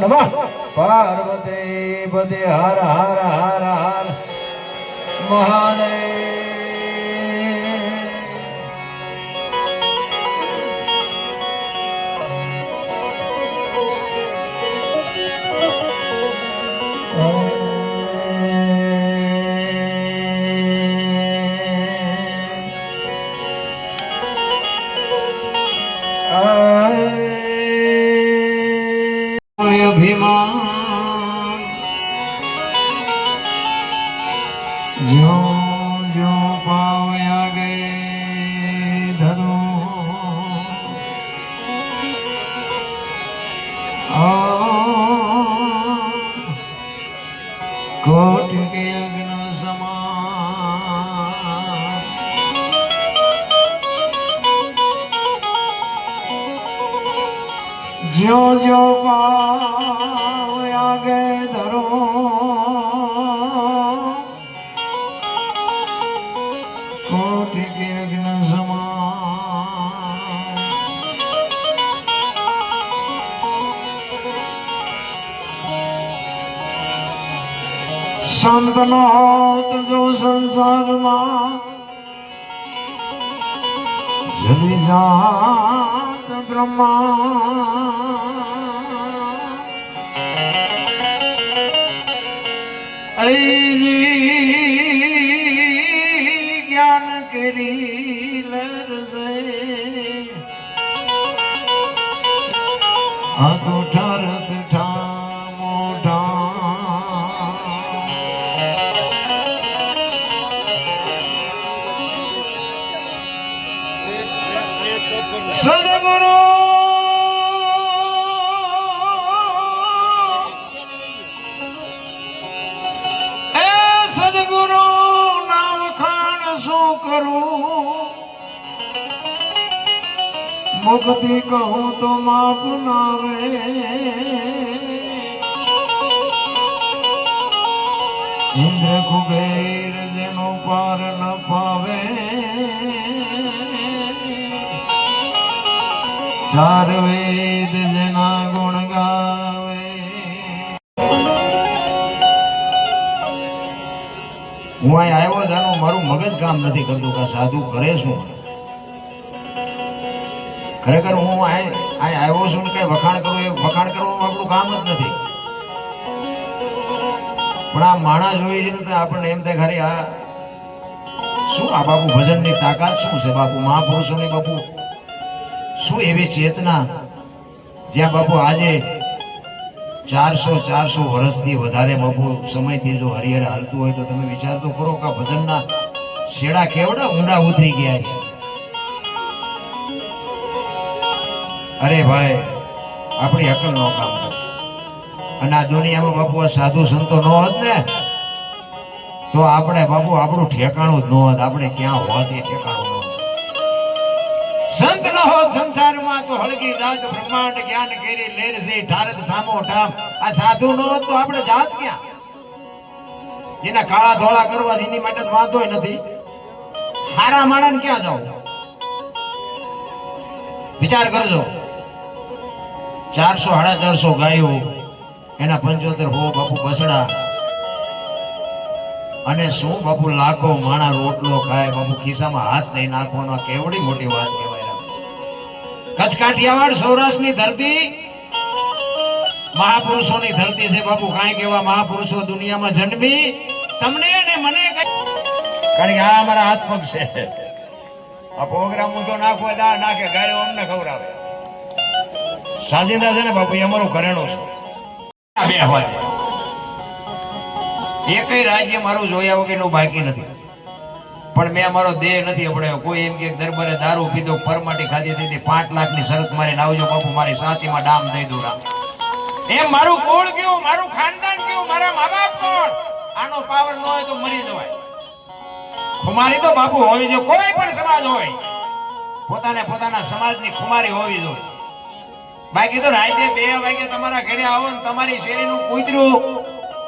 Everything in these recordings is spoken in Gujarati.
નમઃ. પાર્વતી પદે હર હર હર હર. મહાદેવ ધરો કોટી અગ્ન સમાન સંતનો હોત જો સંસારમાં જલી જાત બ્રહ્મા. જ્ઞાન કરી લરસે આ તો ઠરત સદગુરુ નામ ખાણ શું કરું? મુક્તિ કહું તો માપ નાવે ઇન્દ્ર કુબેર જેનો પાર ન પાવે ચાર વેદ જેના ગુણ હું અહીં આવ્યો જાનું મારું મગજ કામ નથી કરતું કે સાધુ કરે શું? ખરેખર હું અહીં આવ્યો છું ને વખાણ કરું, એ વખાણ કરવાનું આપણું કામ જ નથી. પણ આ માણસ જોઈએ છે ને આપણને એમ થાય ખરી આ શું આ બાપુ ભજનની તાકાત શું છે? બાપુ મહાપુરુષોની બાપુ શું એવી ચેતના જ્યાં બાપુ આજે ચારસો ચારસો વર્ષથી વધારે બાપુ સમયથી જો હરિહર હાલતું હોય તો તમે વિચાર તો કરો કે ભજનના શેડા કેવડા ઊંડા ઉતરી ગયા છે. અરે ભાઈ, આપણી અકલ નો કામ અને આ દુનિયામાં બાપુ આ સાધુ સંતો ન હોત ને, તો આપણે બાપુ આપણું ઠેકાણું જ ન હોત. આપણે ક્યાં હોત એ ઠેકાણું ન હોત. સંત સંસારમાં તો હળગી જાત બ્રહ્માંડ જ્ઞાન કેરી લેર સાધુ આપણે જાત ક્યાં? જેના કાળા ધોળા કરવા માટે વાંધો નથી. વિચાર કરજો. ચારસો સાડા ચારસો ગાયો, એના પંચોતેર હો બાપુ બસડા. અને શું બાપુ લાખો માણા રોટલો ખાય, બાપુ ખિસ્સામાં હાથ નહીં નાખવાનો કેવડી મોટી વાત કહેવાય. કચ્છ કાઠિયાવાડ સૌરાષ્ટ્રની ધરતી મહાપુરુષોની ધરતી છે બાપુ. કાંઈ કેવા મહાપુરુષો દુનિયામાં જન્મી તમને અને મને કઈ- કારણ કે આ અમારા હાથ પગ છે. આ પ્રોગ્રામ હું તો નાખો ના નાખે. ગાડીઓ અમને ખવડાવે. સાજીદા છે ને બાપુ, એ અમારું ઘરેણું છે. એ હવા એકય રાજ્ય મારું જોયા વગરનું બાકી નથી. પણ મેં અમારો દેહ નથી અપડાયો કોઈ એમ કે દરબારે દારૂ પીધો, પરમાટી ખાધી હતી પાંચ લાખની શરત મારી લાવજો બાપુ, મારી સાતીમાં ડામ દઈ દો રામ. એમ મારું કોળ કેવું મારું ખાનદાન કેવું મારા મા બાપ કોણ? આનો પાવર ન હોય તો મરી જવાય. ખુમારી તો બાપુ હોવી જોઈએ. કોઈ પણ સમાજ હોય, પોતાને પોતાના સમાજની ખુમારી હોવી જોઈએ. બાકી તો રાતે બે વાગે તમારા ઘરે આવો ને તમારી શેરીનું કૂતરું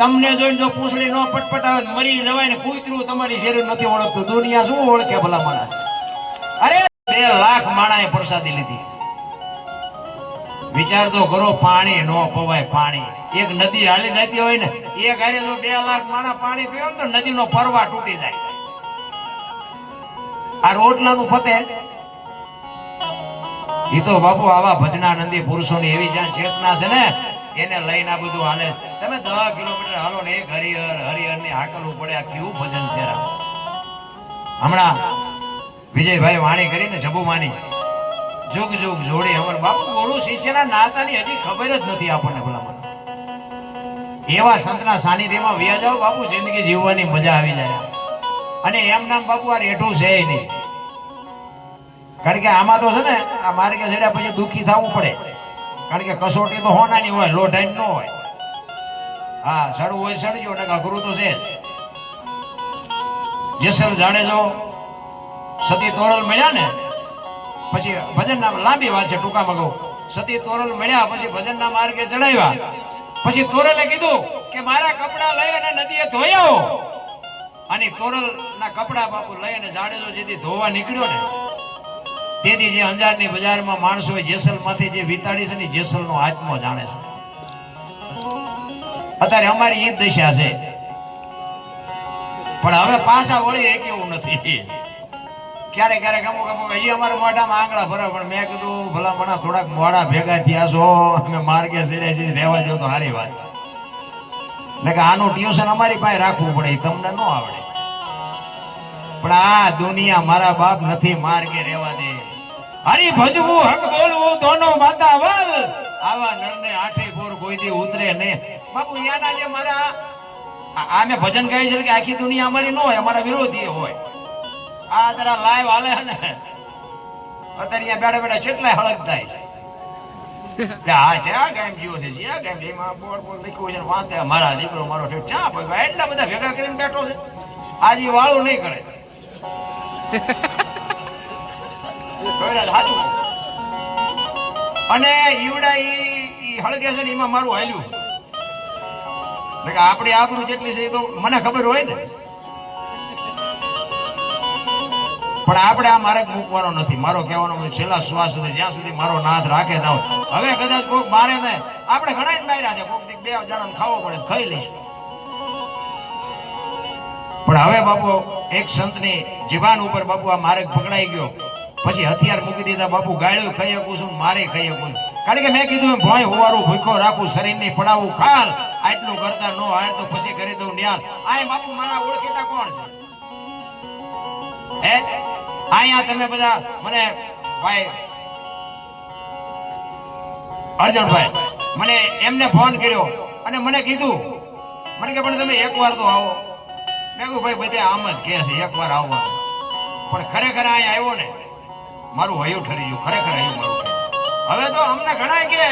તમને જોઈને જો પૂછડી નો પટપટાવે મરી જવાય ને કૂતરું તમારી શેરી નથી ઓળખતું. દુનિયા શું ઓળખે ભલા મારા અરે, બે લાખ માણાએ પ્રસાદી લીધી. વિચાર તો કરો, પાણી નો પવાય, પાણી. એક નદી હાલી જતી હોય ને, એક હારે જો બે લાખ માણા પાણી પીવે ને તો નદીનો પરવા તૂટી જાય. આ રોટલા નું ફતે એ તો બાપુ આવા ભજનાનંદી પુરુષોની એવી જ્યાં ચેતના છે ને, એને લઈને આ બધું હાલે તમે દસ કિલોમીટર હાલો ને, એક હરિહર હરિહરની હાકલવું પડે આ કેવું ભજન છે હમણાં વિજયભાઈ વાણી કરીને જબુમાની જુગ જુગ જોડી અમર બાપુ ગુરુ શિષ્યના નાતાની હજી ખબર જ નથી આપણને ભલામણ. એવા સંતના સાનિધ્યમાં વ્યા જાઓ બાપુ, જિંદગી જીવવાની મજા આવી જાય. અને એમ નામ બાપુ, આ રેઠું છે નહીં. કારણ કે આમાં તો છે ને, આ માર્ગે ચડ્યા પછી દુઃખી થવું પડે. કારણ કે કસોટી તો હોનાની હોય, લોઢાઈ ન હોય. હા, સડવું હોય સડજો ને અઘરું તો છે. જેસલ જાડેજો સતી તોરલ મળ્યા ને, પછી ભજનના લાંબી વાત છે ટૂંકામાં કહું. સતી તોરલ મળ્યા, પછી ભજનના માર્ગે ચડાવ્યા. પછી તોરલે કીધું કે મારા કપડા લઈ અને નદીએ ધોઈ આવો અને તોરલ ના કપડા બાપુ લઈ અને જાડેજો જેથી ધોવા નીકળ્યો ને, તેથી જે અંજારની બજારમાં માણસો જેસલમાંથી જે વિતાડી છે ને જેસલનો આત્મો જાણે છે. અત્યારે અમારી ઈદ જ દશા છે. પણ હવે પાછા વળી એક એવું નથી. ક્યારેક ક્યારેક અમુક અમુક એ અમારા મોઢામાં આંગળા ભરે, પણ મેં કીધું, ભલા મણા થોડાક મોડા ભેગા થયા છો, અમે માર્ગે ચડ્યા છીએ, રહેવા જો તો સારી વાત છે. ને કે આનું ટ્યુશન અમારી પાસે રાખવું પડે તમને ન આવડે. પણ આ દુનિયા મારા બાપ નથી માર્ગે રહેવા દે. હરી ભજવું, હક બોલવું, દોનો માતા વલ. આવા નરને આઠે પોર કોઈ દી ઉતરે નહીં. બાપુ યાના જે મારા આ મેં ભજન કહે છે કે આખી દુનિયા અમારી ન હોય, અમારા વિરોધી હોય. આ જરા લાઈવ હાલે ને. અત્યારે અહીંયા બેઠા બેઠા કેટલાય હળગ થાય છે. આ છે, આ ગેમ છે, જે, આ ગેમ એમાં બોર્ડ બોર્ડ મારા દીકરો, મારો ઠેઠ, ચા પગ્યા એટલા બધા ભેગા કરીને બેઠો છે. આજે વાળું નહીં કરે. અને ઈવડા ઈ હળગે છે ને, એમાં મારું હાલ્યું. કે આપણી આબરૂ જેટલી છે તો મને ખબર હોય ને. પણ આપણે આ માર્ગ મૂકવાનો નથી. મારો કહેવાનો છેલ્લા શ્વાસ સુધી, જ્યાં સુધી મારો નાથ રાખે ના હોય. હવે કદાચ કોઈક મારે ને, આપણે ઘણા માર્યા છે. કોઈક બે જણાને ખાવો પડે ખાઈ લઈશું. પણ હવે બાપુ, એક સંતની જીવાન ઉપર બાપુ આ માર્ગ પકડાઈ ગયો. પછી હથિયાર મૂકી દીધા. બાપુ ગાળ્યું, ખાઈ શકું છું, મારે ખાઈ શકું છું. કારણ કે મેં કીધું એમ હોવાનું ભૂખો રાખું, શરીરની પડાવું ખાલ. આટલું કરતા નો હાર તો પછી કરી દઉં ન્યાલ. આય બાપુ, મારા ઓળખીતા કોણ છે? હે? અહીંયા તમે બધા મને ભાઈ, અર્જણભાઈ, મને એમને ફોન કર્યો અને મને કીધું. મને કે, પણ તમે એકવાર તો આવો. મેં કહ્યું ભાઈ, બધે આમ જ કહે છે, એકવાર આવવાનું પણ ખરેખર અહીંયા આવ્યો ને, મારું હયું ઠરી ગયું, ખરેખર હયું મારું હવે તો અમને ઘણા કે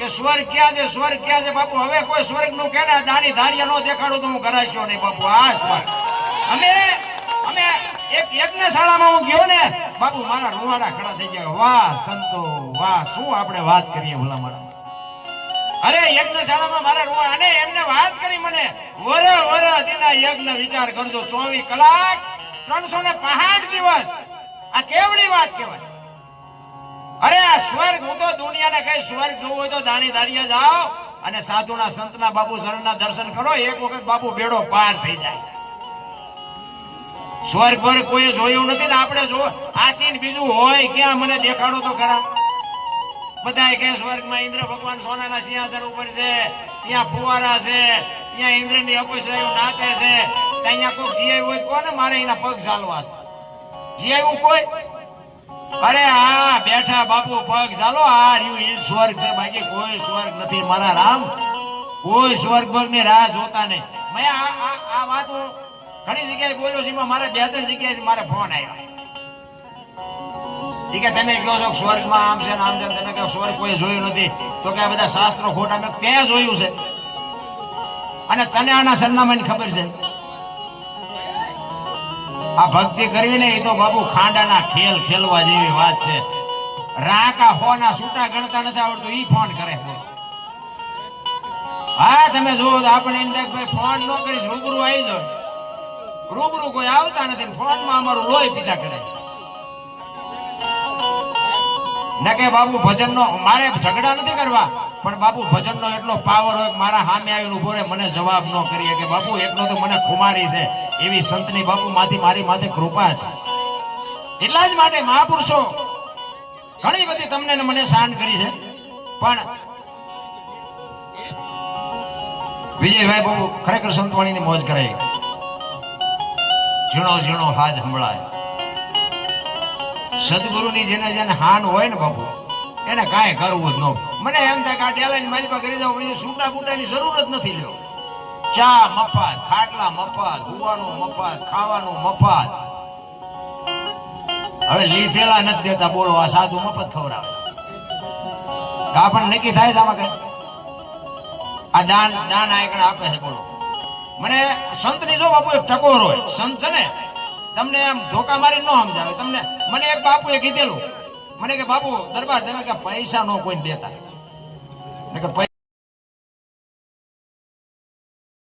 કે સ્વર્ગ ક્યાં છે, સ્વર્ગ ક્યાં છે? બાપુ, હવે કોઈ સ્વર્ગનું કે ને દાણી ધાર્યા નો દેખાડું તો હું કરાશ્યો નહીં, બાપુ, આ સ્વર્ગ. અમે અમે એક યજ્ઞશાળામાં હું ગયો ને, બાપુ, મારા રૂવાડા ખડા થઈ ગયા. વાહ, સંતો, વાહ, શું આપણે વાત કરીએ ભલા મારા અરે, યજ્ઞશાળામાં મારા રૂવાડા, અને એમને વાત કરી મને. વર વર દિના યજ્ઞ વિચાર કરજો. ચોવીસ કલાક, ત્રણસો ને પહાઠ દિવસ. આ કેવડી વાત કહેવાય? અરે, આ સ્વર્ગ, હું તો દુનિયાને કઈ સ્વર્ગ જોવું હોય તો દાણી દારીએ જાઓ અને સાધુના સંતના બાપુ શરણના દર્શન કરો. એક વખત બાપુ બેડો પાર થઈ જાય. સ્વર્ગ પર કોઈ જોયું નથી ને આપણે જો આથી તીન બીજું હોય, ક્યાં મને દેખાડો તો ખરા? બધાય કે સ્વર્ગમાં ઇન્દ્ર ભગવાન સોનાના સિંહાસન ઉપર છે, ત્યાં ફુવારા છે, ત્યાં ઇન્દ્રની અપસરાયું નાચે છે, ત્યાં અહીંયા કોઈક જીઆઈ હોય કોને મારે એના પગ ચાલવા છે? જીઆઈ કોઈ? અરે હા, બેઠા બાપુ, પગ ચાલો. આ રહ્યું એ સ્વર્ગ છે. બાકી કોઈ સ્વર્ગ નથી મારા રામ. કોઈ સ્વર્ગ બર્ગની રાહ જોતા નહીં. મેં આ આ વાત હું ઘણી જગ્યાએ બોલ્યો છું મારે બે ત્રણ જગ્યાએ મારે ફોન આવ્યો. કે તમે કહો છો સ્વર્ગમાં આમ છે આમ છે તમે કહો સ્વર્ગ કોઈ જોયું નથી. તો કે આ બધા શાસ્ત્રો ખોટા, મેં ત્યાં જોયું છે. અને તને આના સરનામાની ખબર છે. આ ભક્તિ કરવી ને એ તો બાબુ ખાંડાના ખેલ ખેલવા જેવી વાત છે. રાકા ફોના સૂટા ગણતા નથી આવડતું, ઈ ફોન કરે હા, તમે જુઓ તો આપણે એમ થાય ભાઈ ફોન ન કરીશ, રૂબરૂ આવી જાવ રૂબરૂ કોઈ આવતા નથી ફોનમાં અમારું લોહી પીતા કરે છે. ના કે બાપુ ભજનનો, મારે ઝઘડા નથી કરવા, પણ બાપુ ભજનનો એટલો પાવર હોય મારા સામે આવીને ઊભો રહે, મને જવાબ ન કરીએ કે બાપુ, એટલો તો મને ખુમારી છે. એવી સંતની બાપુ માંથી મારી માથે કૃપા છે. એટલા જ માટે મહાપુરુષો, ઘણી બધી તમને મને શાન કરી છે. પણ વિજયભાઈ બાબુ ખરેખર સંતવાણીની મોજ કરાઈ. ઝીણો ઝીણો હાથ સંભળાય. સદગુરુની જેને જેને હાન હોય ને બાપુ, એને કાંઈ કરવું જ ન મને એમ થાય કે આ ડેલાની માલિપા કરી જાવ પછી સૂટા બૂટાની જરૂર જ નથી લ્યો. ચા મફત, ખાટલા મફત, હુવાનું મફત, ખાવાનું મફત. હવે લીધેલા નથી દેતા, બોલો, આ સાધુ મફત ખવડાવે. આપણને નક્કી થાય છે આમાં આ દાન દાન આ એકડા આપે છે, બોલો. મને સંતની જો બાપુ એક ટકોર હોય, સંત છે ને, તમને એમ ધોકા મારી ન સમજાવે. તમને, મને એક બાપુએ કીધેલું. મને કે, બાપુ, દરબાર, તમે કે પૈસા નો કોઈ દેતા. કે